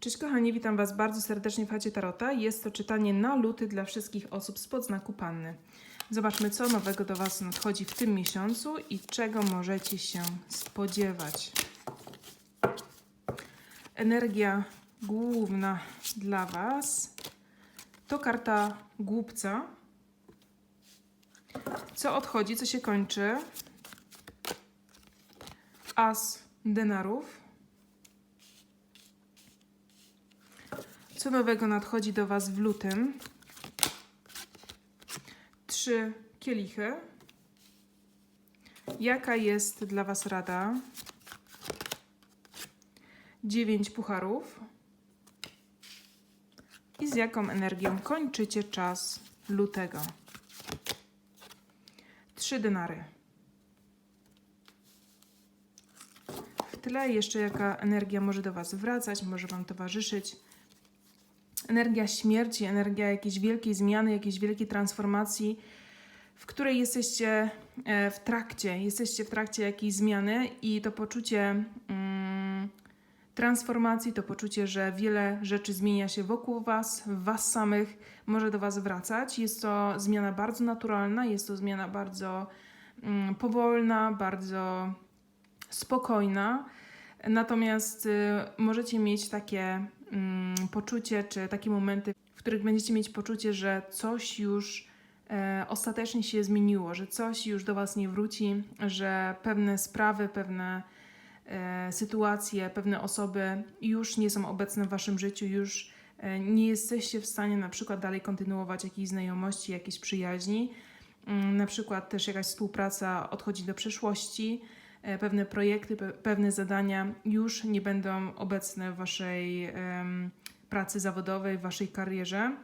Cześć kochani, witam Was bardzo serdecznie w Chacie Tarota. Jest to czytanie na luty dla wszystkich osób spod znaku Panny. Zobaczmy, co nowego do Was nadchodzi w tym miesiącu i czego możecie się spodziewać. Energia główna dla Was to karta głupca. Co odchodzi, co się kończy? As denarów. Co nowego nadchodzi do Was w lutym? Trzy kielichy. Jaka jest dla Was rada? Dziewięć pucharów. I z jaką energią kończycie czas lutego? Trzy denary. W tle jeszcze jaka energia może do Was wracać, może Wam towarzyszyć energia śmierci, energia jakiejś wielkiej zmiany, jakiejś wielkiej transformacji, w której jesteście e, w trakcie, jesteście w trakcie jakiejś zmiany i to poczucie mm, transformacji, to poczucie, że wiele rzeczy zmienia się wokół Was, w Was samych, może do Was wracać. Jest to zmiana bardzo naturalna, jest to zmiana bardzo mm, powolna, bardzo spokojna. Natomiast y, możecie mieć takie mm, poczucie, czy takie momenty, w których będziecie mieć poczucie, że coś już e, ostatecznie się zmieniło, że coś już do Was nie wróci, że pewne sprawy, pewne e, sytuacje, pewne osoby już nie są obecne w Waszym życiu, już e, nie jesteście w stanie na przykład dalej kontynuować jakiejś znajomości, jakiejś przyjaźni. Mm, Na przykład też jakaś współpraca odchodzi do przeszłości, pewne projekty, pe- pewne zadania już nie będą obecne w Waszej pracy zawodowej, w Waszej karierze.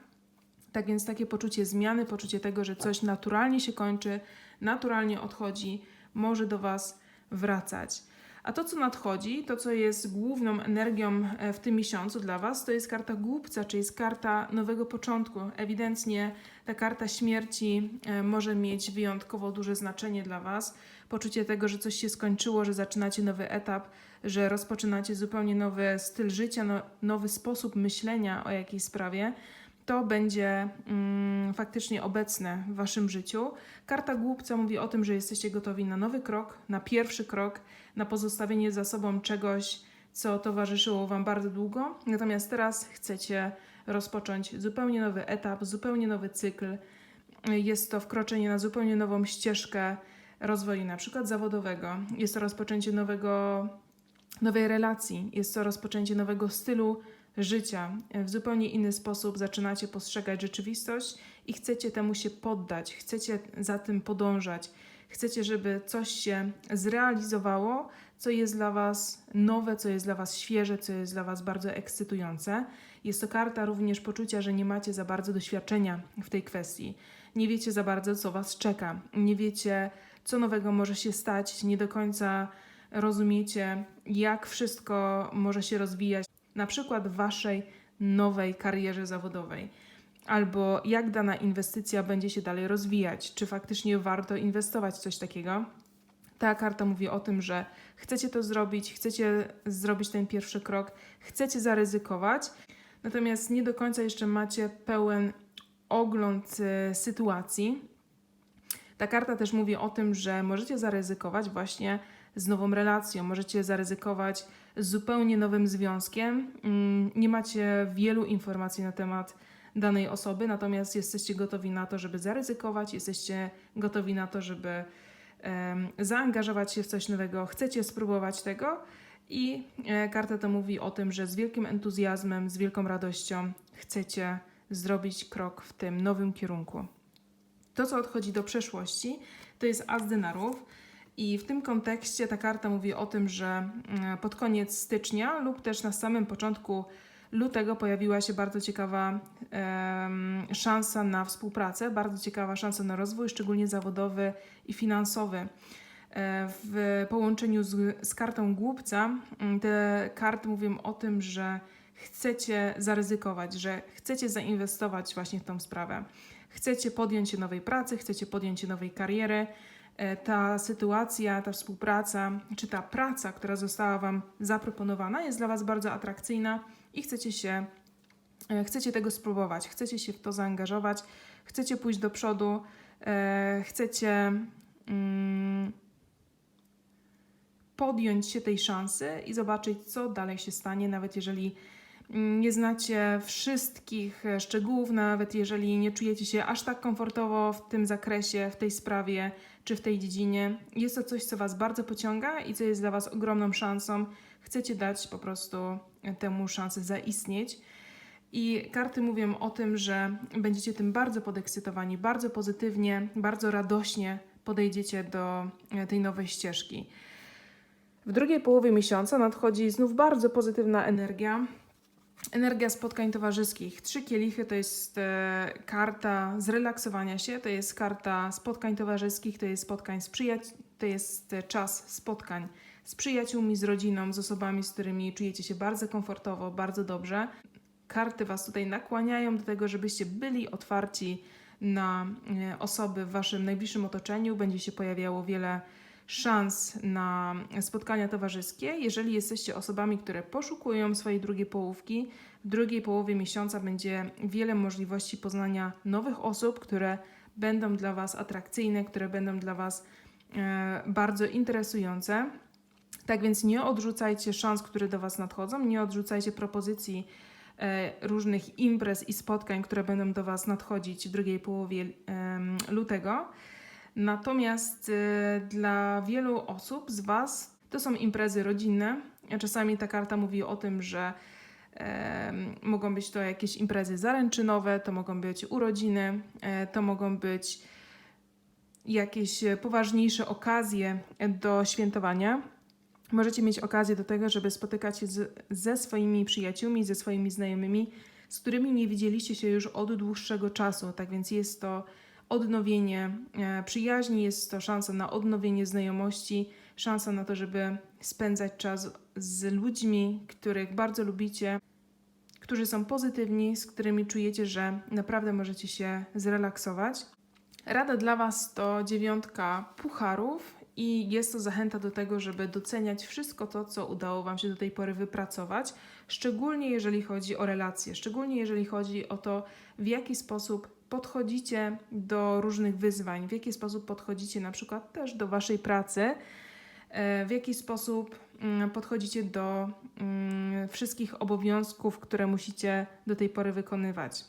Tak więc takie poczucie zmiany, poczucie tego, że coś naturalnie się kończy, naturalnie odchodzi, może do Was wracać. A to, co nadchodzi, to, co jest główną energią e, w tym miesiącu dla Was, to jest karta głupca, czyli jest karta nowego początku. Ewidentnie ta karta śmierci e, może mieć wyjątkowo duże znaczenie dla Was. Poczucie tego, że coś się skończyło, że zaczynacie nowy etap, że rozpoczynacie zupełnie nowy styl życia, no, nowy sposób myślenia o jakiejś sprawie to będzie mm, faktycznie obecne w Waszym życiu. Karta głupca mówi o tym, że jesteście gotowi na nowy krok, na pierwszy krok, na pozostawienie za sobą czegoś, co towarzyszyło Wam bardzo długo. Natomiast teraz chcecie rozpocząć zupełnie nowy etap, zupełnie nowy cykl. Jest to wkroczenie na zupełnie nową ścieżkę rozwoju, na przykład zawodowego. Jest to rozpoczęcie nowego, nowej relacji, jest to rozpoczęcie nowego stylu życia. W zupełnie inny sposób zaczynacie postrzegać rzeczywistość i chcecie temu się poddać, chcecie za tym podążać. Chcecie, żeby coś się zrealizowało, co jest dla Was nowe, co jest dla Was świeże, co jest dla Was bardzo ekscytujące. Jest to karta również poczucia, że nie macie za bardzo doświadczenia w tej kwestii. Nie wiecie za bardzo, co Was czeka. Nie wiecie, co nowego może się stać. Nie do końca rozumiecie, jak wszystko może się rozwijać na przykład w Waszej nowej karierze zawodowej, albo jak dana inwestycja będzie się dalej rozwijać, czy faktycznie warto inwestować w coś takiego. Ta karta mówi o tym, że chcecie to zrobić, chcecie zrobić ten pierwszy krok, chcecie zaryzykować, natomiast nie do końca jeszcze macie pełen ogląd e, sytuacji. Ta karta też mówi o tym, że możecie zaryzykować właśnie z nową relacją, możecie zaryzykować zupełnie nowym związkiem. Mm, Nie macie wielu informacji na temat danej osoby, natomiast jesteście gotowi na to, żeby zaryzykować, jesteście gotowi na to, żeby zaangażować się w coś nowego, chcecie spróbować tego. I e, karta to mówi o tym, że z wielkim entuzjazmem, z wielką radością chcecie zrobić krok w tym nowym kierunku. To, co odchodzi do przeszłości, to jest as denarów. I w tym kontekście ta karta mówi o tym, że mm, pod koniec stycznia lub też na samym początku lutego pojawiła się bardzo ciekawa em, szansa na współpracę, bardzo ciekawa szansa na rozwój, szczególnie zawodowy i finansowy. E, W połączeniu z, z kartą głupca, mm, te karty mówią o tym, że chcecie zaryzykować, że chcecie zainwestować właśnie w tą sprawę. Chcecie podjąć się nowej pracy, chcecie podjąć się nowej kariery, e, ta sytuacja, ta współpraca, czy ta praca, która została Wam zaproponowana, jest dla Was bardzo atrakcyjna i chcecie się, e, chcecie tego spróbować, chcecie się w to zaangażować, chcecie pójść do przodu, e, chcecie mm, podjąć się tej szansy i zobaczyć, co dalej się stanie, nawet jeżeli nie znacie wszystkich szczegółów, nawet jeżeli nie czujecie się aż tak komfortowo w tym zakresie, w tej sprawie czy w tej dziedzinie. Jest to coś, co Was bardzo pociąga i co jest dla Was ogromną szansą. Chcecie dać po prostu temu szansę zaistnieć. I karty mówią o tym, że będziecie tym bardzo podekscytowani, bardzo pozytywnie, bardzo radośnie podejdziecie do tej nowej ścieżki. W drugiej połowie miesiąca nadchodzi znów bardzo pozytywna energia. Energia spotkań towarzyskich. Trzy kielichy to jest e, karta zrelaksowania się, to jest karta spotkań towarzyskich, to jest spotkań z to jest e, czas spotkań z przyjaciółmi, z rodziną, z osobami, z którymi czujecie się bardzo komfortowo, bardzo dobrze. Karty Was tutaj nakłaniają do tego, żebyście byli otwarci na e, osoby w Waszym najbliższym otoczeniu. Będzie się pojawiało wiele szans na spotkania towarzyskie. Jeżeli jesteście osobami, które poszukują swojej drugiej połówki, w drugiej połowie miesiąca będzie wiele możliwości poznania nowych osób, które będą dla Was atrakcyjne, które będą dla Was e, bardzo interesujące. Tak więc nie odrzucajcie szans, które do Was nadchodzą, nie odrzucajcie propozycji e, różnych imprez i spotkań, które będą do Was nadchodzić w drugiej połowie lutego. Natomiast e, dla wielu osób z Was to są imprezy rodzinne. Czasami ta karta mówi o tym, że mogą być to jakieś imprezy zaręczynowe, to mogą być urodziny, e, to mogą być jakieś poważniejsze okazje do świętowania. Możecie mieć okazję do tego, żeby spotykać się z, ze swoimi przyjaciółmi, ze swoimi znajomymi, z którymi nie widzieliście się już od dłuższego czasu. Tak więc jest to odnowienie e, przyjaźni, jest to szansa na odnowienie znajomości, szansa na to, żeby spędzać czas z ludźmi, których bardzo lubicie, którzy są pozytywni, z którymi czujecie, że naprawdę możecie się zrelaksować. Rada dla Was to dziewiątka pucharów i jest to zachęta do tego, żeby doceniać wszystko to, co udało Wam się do tej pory wypracować, szczególnie jeżeli chodzi o relacje, szczególnie jeżeli chodzi o to, w jaki sposób podchodzicie do różnych wyzwań, w jaki sposób podchodzicie na przykład też do Waszej pracy, e, w jaki sposób mm, podchodzicie do mm, wszystkich obowiązków, które musicie do tej pory wykonywać?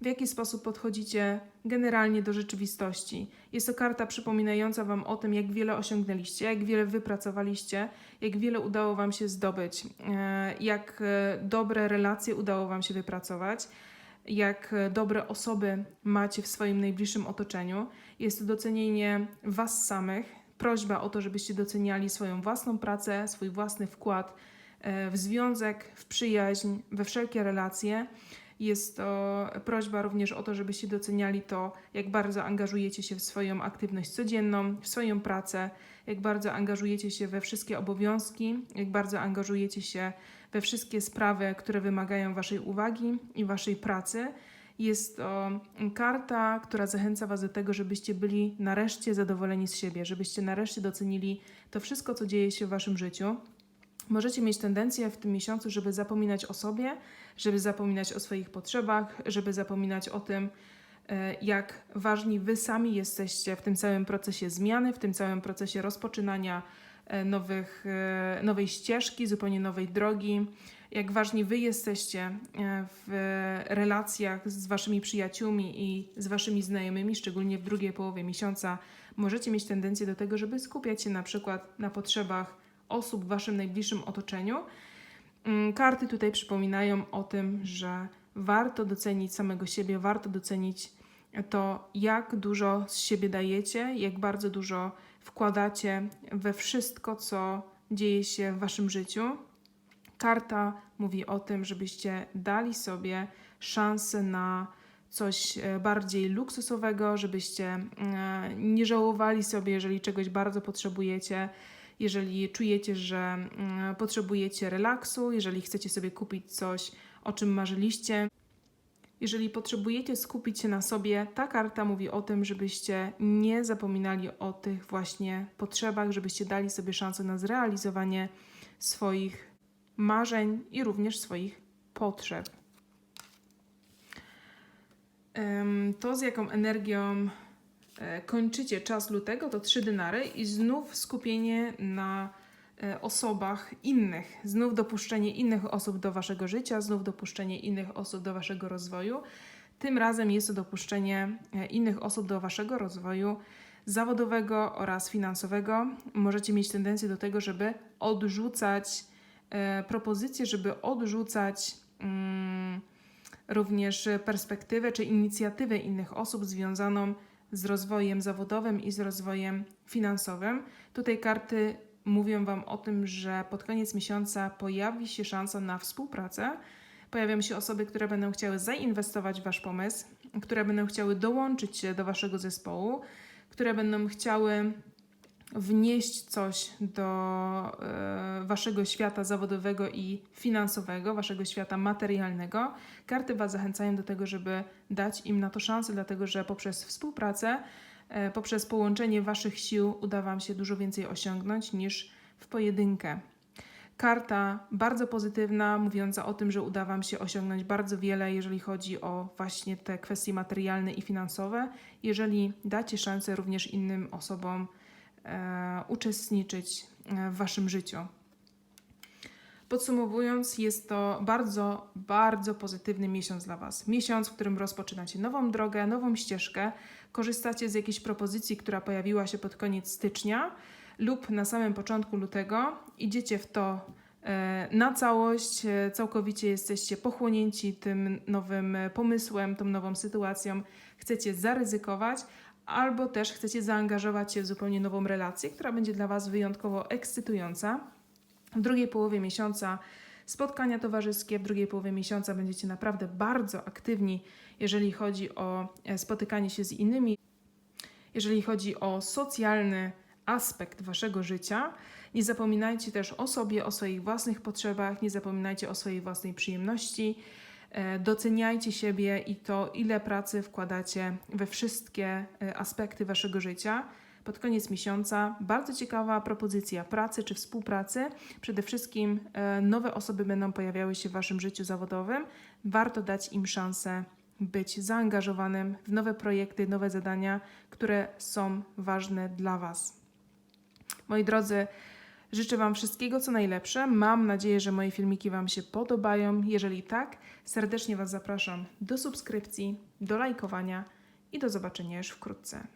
W jaki sposób podchodzicie generalnie do rzeczywistości. Jest to karta przypominająca Wam o tym, jak wiele osiągnęliście, jak wiele wypracowaliście, jak wiele udało Wam się zdobyć, e, jak e, dobre relacje udało Wam się wypracować, jak e, dobre osoby macie w swoim najbliższym otoczeniu. Jest to docenienie Was samych, prośba o to, żebyście doceniali swoją własną pracę, swój własny wkład w związek, w przyjaźń, we wszelkie relacje. Jest to prośba również o to, żebyście doceniali to, jak bardzo angażujecie się w swoją aktywność codzienną, w swoją pracę, jak bardzo angażujecie się we wszystkie obowiązki, jak bardzo angażujecie się we wszystkie sprawy, które wymagają Waszej uwagi i Waszej pracy. Jest to karta, która zachęca Was do tego, żebyście byli nareszcie zadowoleni z siebie, żebyście nareszcie docenili to wszystko, co dzieje się w Waszym życiu. Możecie mieć tendencję w tym miesiącu, żeby zapominać o sobie, żeby zapominać o swoich potrzebach, żeby zapominać o tym, e, jak ważni wy sami jesteście w tym całym procesie zmiany, w tym całym procesie rozpoczynania e, nowych, e, nowej ścieżki, zupełnie nowej drogi, jak ważni wy jesteście w relacjach z waszymi przyjaciółmi i z waszymi znajomymi, szczególnie w drugiej połowie miesiąca, możecie mieć tendencję do tego, żeby skupiać się na przykład na potrzebach osób w waszym najbliższym otoczeniu Mm, karty tutaj przypominają o tym, że warto docenić samego siebie, warto docenić to, jak dużo z siebie dajecie, jak bardzo dużo wkładacie we wszystko, co dzieje się w waszym życiu. Karta mówi o tym, żebyście dali sobie szansę na coś e, bardziej luksusowego, żebyście e, nie żałowali sobie, jeżeli czegoś bardzo potrzebujecie jeżeli czujecie, że mm, potrzebujecie relaksu, jeżeli chcecie sobie kupić coś, o czym marzyliście. Jeżeli potrzebujecie skupić się na sobie, ta karta mówi o tym, żebyście nie zapominali o tych właśnie potrzebach, żebyście dali sobie szansę na zrealizowanie swoich marzeń i również swoich potrzeb. To, z jaką energią kończycie czas lutego, to trzy dynary i znów skupienie na e, osobach innych, znów dopuszczenie innych osób do waszego życia, znów dopuszczenie innych osób do waszego rozwoju. Tym razem jest to dopuszczenie e, innych osób do waszego rozwoju zawodowego oraz finansowego. Możecie mieć tendencję do tego, żeby odrzucać e, propozycje, żeby odrzucać mm, również perspektywę czy inicjatywę innych osób związaną z rozwojem zawodowym i z rozwojem finansowym. Tutaj karty mówią Wam o tym, że pod koniec miesiąca pojawi się szansa na współpracę. Pojawią się osoby, które będą chciały zainwestować w Wasz pomysł, które będą chciały dołączyć się do Waszego zespołu, które będą chciały wnieść coś do e, Waszego świata zawodowego i finansowego, Waszego świata materialnego. Karty Was zachęcają do tego, żeby dać im na to szansę, dlatego że poprzez współpracę, e, poprzez połączenie Waszych sił uda Wam się dużo więcej osiągnąć niż w pojedynkę. Karta bardzo pozytywna, mówiąca o tym, że uda Wam się osiągnąć bardzo wiele, jeżeli chodzi o właśnie te kwestie materialne i finansowe, jeżeli dacie szansę również innym osobom uczestniczyć e, w Waszym życiu. Podsumowując, jest to bardzo, bardzo pozytywny miesiąc dla Was. Miesiąc, w którym rozpoczynacie nową drogę, nową ścieżkę, korzystacie z jakiejś propozycji, która pojawiła się pod koniec stycznia lub na samym początku lutego, idziecie w to e, na całość, e, całkowicie jesteście pochłonięci tym nowym e, pomysłem, tą nową sytuacją, chcecie zaryzykować, albo też chcecie zaangażować się w zupełnie nową relację, która będzie dla Was wyjątkowo ekscytująca. W drugiej połowie miesiąca spotkania towarzyskie, w drugiej połowie miesiąca będziecie naprawdę bardzo aktywni, jeżeli chodzi o e, spotykanie się z innymi, jeżeli chodzi o socjalny aspekt waszego życia. Nie zapominajcie też o sobie, o swoich własnych potrzebach, nie zapominajcie o swojej własnej przyjemności. E, Doceniajcie siebie i to, ile pracy wkładacie we wszystkie e, aspekty waszego życia. Pod koniec miesiąca bardzo ciekawa propozycja pracy czy współpracy. Przede wszystkim e, nowe osoby będą pojawiały się w waszym życiu zawodowym. Warto dać im szansę być zaangażowanym w nowe projekty, nowe zadania, które są ważne dla was. Moi drodzy, życzę Wam wszystkiego co najlepsze. Mam nadzieję, że moje filmiki Wam się podobają. Jeżeli tak, serdecznie Was zapraszam do subskrypcji, do lajkowania i do zobaczenia już wkrótce.